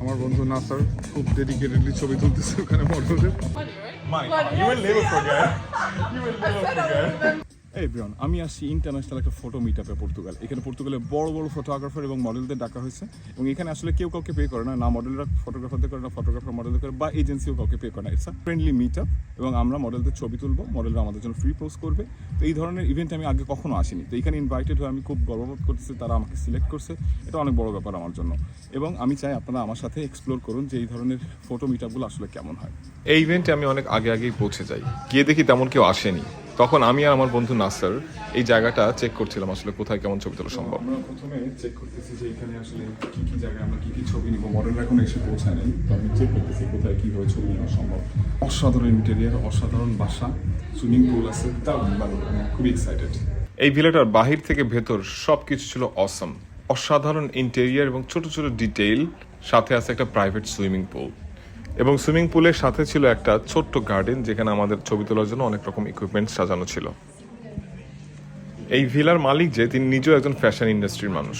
আমার বন্ধু নাসার খুব ডেডিকেটেডলি ছবি তুলতেছে ওখানে মডেলদের এই ব্রিয়ন আমি আসছি ইন্টারন্যাশনাল একটা ফটো মিট আপে পর্তুগাল এখানে পর্তুগালে বড় বড় ফটোগ্রাফার এবং মডেলদের ডাকা হয়েছে। এবং এখানে আসলে কেউ কাউকে পে করে না না মডেলরা ফটোগ্রাফারদের করে না ফটোগ্রাফার মডেলদের করে, বা এজেন্সিও কাউকে পে করে না। It's a friendly meet up এবং আমরা মডেলদের ছবি তুলবো মডেলরা আমাদের জন্য ফ্রি পোস্ট করবে। তো এই ধরনের ইভেন্ট আমি আগে কখনো আসিনি। তো এখানে ইনভাইটেড হয়ে আমি খুব গর্ববোধ করতেছি, তারা আমাকে সিলেক্ট করছে। এটা অনেক বড় ব্যাপার আমার জন্য। এবং আমি চাই আপনারা আমার সাথে এক্সপ্লোর করুন যে এই ধরনের ফটো মিট আপগুলো আসলে কেমন হয়। এই ইভেন্টে আমি অনেক আগে আগেই পৌঁছে যাই। গিয়ে দেখি তেমন কেউ আসেনি। তখন আমি আর আমার বন্ধু নাসার এই জায়গাটা চেক করছিলাম আসলে কোথায় কেমন ছবি তোলা সম্ভব। আমরা প্রথমে চেক করতেছি যে এখানে আসলে কি কি জায়গায় আমরা কি কি ছবি নিব। মডেলরা এখন এসে পৌঁছায় নেই তো আমি চেক করতেছি কোথায় কীভাবে ছবি নেওয়া সম্ভব। অসাধারণ ইন্টেরিয়ার অসাধারণ বাসা সুইমিং পুল আছে দারুণ দারুণ খুবই এক্সাইটেড এই ভিলাটার বাহির থেকে ভেতর সব কিছু ছিল অসম অসাধারণ ইন্টেরিয়ার এবং ছোট ছোট ডিটেইল সাথে আছে একটা প্রাইভেট সুইমিং পুল এবং সুইমিং পুলের সাথে ছিল একটা ছোট্ট গার্ডেন যেখানে আমাদের ছবি তোলার জন্য অনেক রকম ইকুইপমেন্ট সাজানো ছিল। এই ভিলার মালিক যে তিনি নিজেও একজন ফ্যাশন ইন্ডাস্ট্রির মানুষ।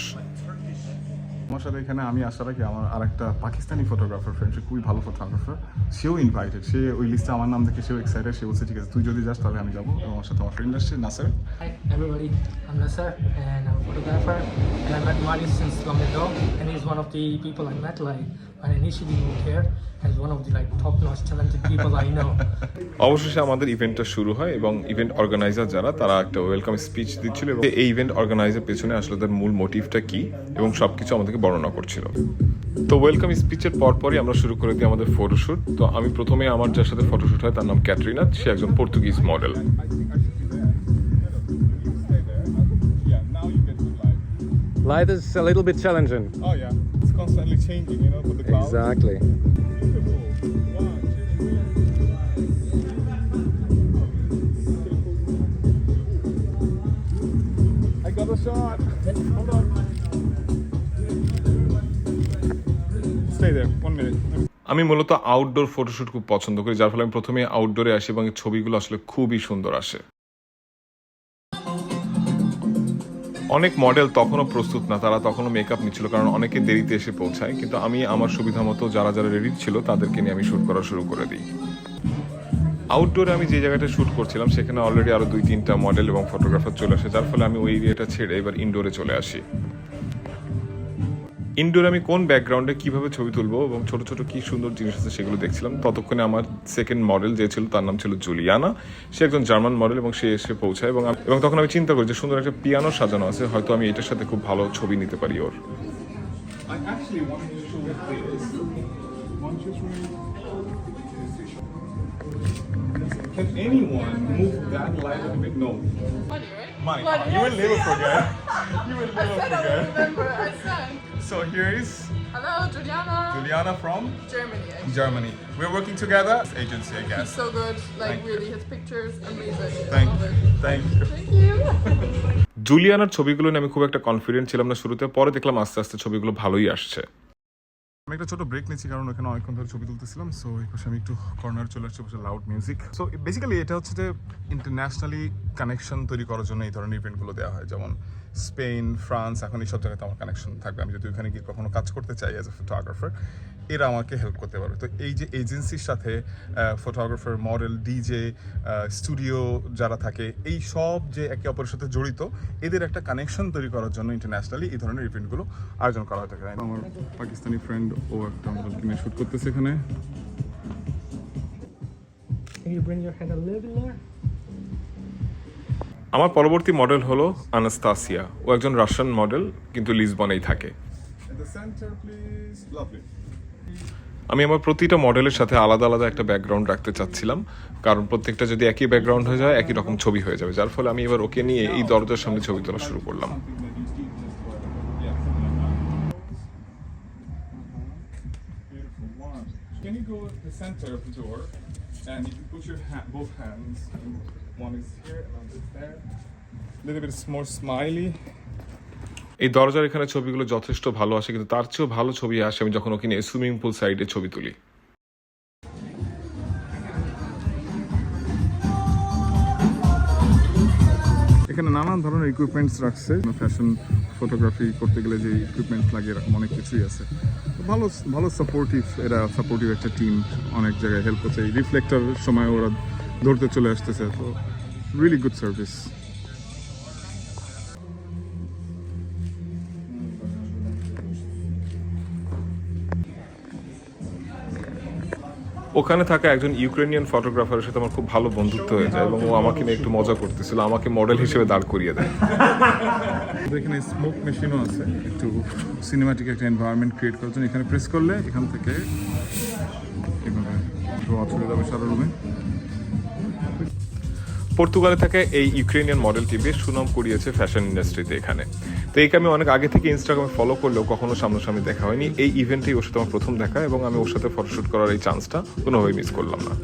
আমার সাথে এখানে আমি আসার আগে আমার আরেকটা পাকিস্তানি ফটোগ্রাফার ফ্রেন্ড সে খুবই ভালো ফটোগ্রাফার সেও ইনভাইটেড সে ওই লিস্টে আমার নাম দেখে সেও এক্সাইটেড সে বলছে ঠিক আছে তুই যদি যাস তাহলে আমি যাব। এবং আমার সাথে আমার ফ্রেন্ড আসছে নাসার Hi everybody, I'm Nasser and I'm a photographer and I met Wadi since long ago and he's one of the people I met like I initially moved here and he's one of the like top-notch talented people I know. অবশেষে আমাদের ইভেন্টটা শুরু হয় এবং event organiser যারা তারা একটা welcome speech দিচ্ছিল এবং এই ইভেন্ট অর্গানাইজার পেছনে আসলে তার মূল মোটিভটা কি এবং সব কিছু আমাদেরকে বর্ণনা করছিল। তো ওয়েলকাম স্পিচের পরপরই আমরা শুরু করে দিই আমাদের ফটোশুট তো আমি প্রথমে আমার যার সাথে ফটোশুট হয় তার নাম ক্যাটরিনা। সে একজন Portuguese model Light is a little bit challenging. Oh yeah, constantly changing, you know, with the clouds. Exactly. I got a shot. Hold on. Stay there. One minute. আমি মূলত আউটডোর ফটোশুট খুব পছন্দ করি যার ফলে আমি প্রথমে আউটডোরে আসি এবং ছবিগুলো আসলে খুবই সুন্দর আসে অনেক মডেল তখনও প্রস্তুত না, তারা তখনও মেকআপ নিচ্ছিল, কারণ অনেকে দেরিতে এসে পৌঁছায়। কিন্তু আমি আমার সুবিধা মতো যারা যারা রেডি ছিল, তাদেরকে নিয়ে আমি শ্যুট করা শুরু করে দিই। আউটডোরে আমি যে জায়গাটা শ্যুট করছিলাম, সেখানে অলরেডি আরও দুই তিনটা মডেল এবং ফটোগ্রাফার চলে আসে, যার ফলে আমি ওই এরিয়াটা ছেড়ে এবার ইনডোরে চলে আসি। ইনডোরে আমি কোন ব্যাকগ্রাউন্ডে কীভাবে ছবি তুলবো এবং ছোট ছোট কি সুন্দর জিনিস আছে সেগুলো দেখছিলাম ততক্ষণে আমার সেকেন্ড মডেল যে ছিল তার নাম ছিল জুলিয়ানা সে একজন জার্মান মডেল এবং সে এসে পৌঁছায় এবং এবং তখন আমি চিন্তা করি যে সুন্দর একটা পিয়ানো সাজানো আছে হয়তো আমি এটার সাথে খুব ভালো ছবি নিতে পারি ওর. Can anyone move that light a bit? No. Mike, Money, Money. you will never forget. You will never forget. So here is Hello, Juliana. Juliana from Germany. actually. Germany. We're working together. Agency, I guess. So good. Like Thank you. really, his pictures amazing. Thank you. it. Thank you. Thank you. জুলিয়ানার ছবিগুলো নিয়ে আমি খুব একটা confident ছিলাম না শুরুতে পরে দেখলাম আস্তে আস্তে ছবিগুলো ভালোই আসছে আমি একটা ছোট ব্রেক নিচ্ছি কারণ ওখানে অনেকক্ষণ ধরে ছবি তুলতেছিলাম সো এই পাশে আমি একটু কর্নার চলে আসছি বসে লাউড মিউজিক সো বেসিক্যালি এটা হচ্ছে যে ইন্টারন্যাশনালি কানেকশন তৈরি করার জন্য এই ধরনের ইভেন্টগুলো দেওয়া হয়, যেমন স্পেন ফ্রান্স এখন এইসব জায়গাতে আমার কানেকশন থাকবে। আমি যদি ওখানে গিয়ে কখনো কাজ করতে চাই অ্যাজ এ ফটোগ্রাফার এরা আমাকে হেল্প করতে পারবে তো এই যে এজেন্সির সাথে ফটোগ্রাফার মডেল ডিজে স্টুডিও যারা থাকে এই সব যে একে অপরের সাথে জড়িত এদের একটা কানেকশন তৈরি করার জন্য ইন্টারন্যাশনালি এই ধরনের ইভেন্টগুলো আয়োজন করা হয়ে থাকে আমার পাকিস্তানি ফ্রেন্ড ও একটা মডেলকে কিনে শ্যুট করতেছে এখানে? আমার পরবর্তী মডেল হলো আনাস্তাসিয়া ও একজন রাশিয়ান মডেল কিন্তু লিসবনেই থাকে At the center, please. Lovely. আমি আমার প্রতিটা মডেলের সাথে আলাদা আলাদা একটা ব্যাকগ্রাউন্ড রাখতে চাচ্ছিলাম কারণ প্রত্যেকটা যদি একই ব্যাকগ্রাউন্ড হয়ে যায় একই রকম ছবি হয়ে যাবে যার ফলে আমি এবার ওকে নিয়ে এই দরজার সামনে ছবি তোলা শুরু করলাম. Can you go the center of the door? And you put your hand, both hands, one is here is there. Little bit more smiley. এই দরজার এখানে ছবিগুলো যথেষ্ট ভালো আসে, কিন্তু তার চেয়েও ভালো ছবি আসে আমি যখন ওখানে সুইমিং পুল সাইডে ছবি তুলি। এখানে নানান ধরনের ইকুইপমেন্টস রাখছে। ফ্যাশন ফটোগ্রাফি করতে গেলে যে ইকুইপমেন্ট লাগে, এরকম অনেক কিছুই আছে। ভালো ভালো সাপোর্টিভ এরা সাপোর্টিভ একটা টিম অনেক জায়গায় হেল্প করছে। রিফ্লেক্টর সময় ওরা ধরতে চলে আসতেছে, তো রিয়েলি গুড সার্ভিস ওখানে থাকা একজন ইউক্রেনিয়ান ফটোগ্রাফারের সাথে আমার খুব ভালো বন্ধুত্ব হয়ে যায় এবং ও আমাকে নিয়ে একটু মজা করতেছিল, আমাকে মডেল হিসেবে দাঁড় করিয়ে দেয়। এখানে স্মোক মেশিনও আছে, একটু সিনেমাটিক একটা এনভায়রনমেন্ট ক্রিয়েট করার জন্য এখানে প্রেস করলে এখান থেকে এভাবে একটু চলে যাবে সারা রুমে পর্তুগালে থাকা এই ইউক্রেনিয়ান মডেলটি বেশ সুনাম কুড়িয়েছে ফ্যাশন ইন্ডাস্ট্রিতে এখানে। তো একে আমি অনেক আগে থেকে ইনস্টাগ্রামে ফলো করলেও কখনো সামনাসামনি দেখা হয়নি। এই ইভেন্টেই ওর সাথে আমার প্রথম দেখা এবং আমি ওর সাথে ফটোশ্যুট করার এই চান্সটা কোনোভাবেই মিস করলাম না।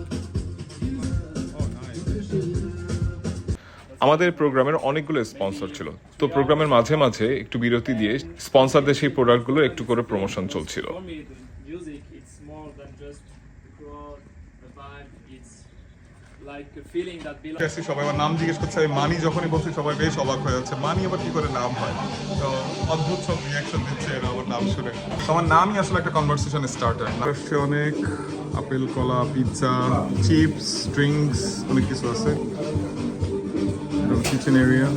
আমাদের প্রোগ্রামের অনেকগুলো স্পন্সর ছিল। তো প্রোগ্রামের মাঝে মাঝে একটু বিরতি দিয়ে স্পন্সরদের সেই প্রোডাক্টগুলো একটু করে প্রমোশন চলছিল For me, the music it's more than just the crowd, the vibe. It's like a feeling that belongs. আসছি সবাই আমার নাম জিজ্ঞেস করছে, আমি মানি যখনই বলছি, সবাই বেশ অবাক হয়ে যাচ্ছে। মানি আবার কি করে নাম হয়? তো অদ্ভুত সব রিয়াকশন দিচ্ছে এরা আমার নাম শুনে। আমার নামই আসলে একটা কনভারসেশন স্টার্টার সে অনেক আপেল, কলা পিৎজা চিপস ড্রিঙ্কস অনেক কিছু আছে। কিচেন এরিয়া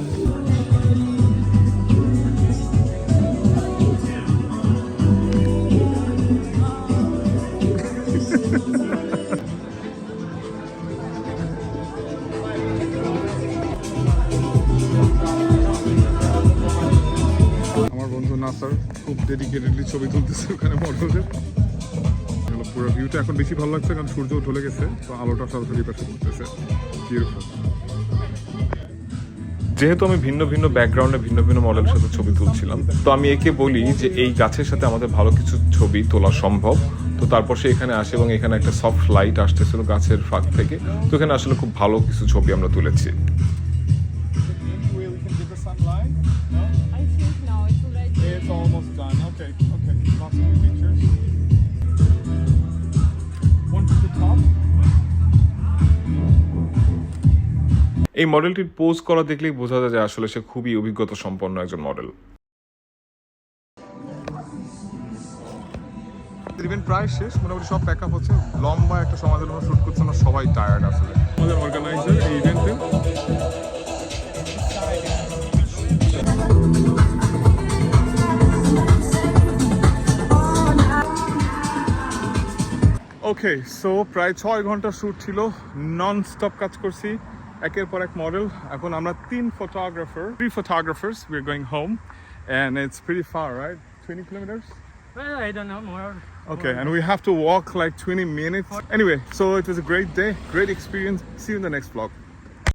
নাসার খুব ডেডিকেটেডলি ছবি তুলতেছে ওখানে মডেলের। পুরো ভিউটা এখন বেশি ভালো লাগছে কারণ সূর্য ঢলে গেছে, তো আলোটা সরাসরি পাশে পড়তেছে। যেহেতু আমি ভিন্ন ভিন্ন ব্যাকগ্রাউন্ডে ভিন্ন ভিন্ন মডেলের সাথে ছবি তুলছিলাম, তো আমি একে বলি যে এই গাছের সাথে আমাদের ভালো কিছু ছবি তোলা সম্ভব। তো তারপর সে এখানে আসে এবং এখানে একটা সফট লাইট আসতেছিল গাছের ফাঁক থেকে। তো এখানে আসলে খুব ভালো কিছু ছবি আমরা তুলেছি। এই মডেলটির পোজ করা দেখলেই বোঝা যায় যে আসলে সে খুবই অভিজ্ঞতা সম্পন্ন একজন মডেল ইভেন্ট প্রায় শেষ মোটামুটি সব প্যাক আপ হচ্ছে। লম্বা একটা সমাজের জন্য শুট করছে আমরা সবাই টায়ার্ড আসলে। আমাদের অর্গানাইজার এই ইভেন্টের ওকে সো প্রায় ছয় ঘণ্টা শ্যুট ছিল নন স্টপ কাজ করছি। একের পর এক মডেল এখন আমরা তিন photographer three photographers we are going home and it's very far right twenty kilometres Well, I don't know more. Okay, and we have to walk like 20 minutes. Anyway, so it was a great day, great experience. See you in the next vlog.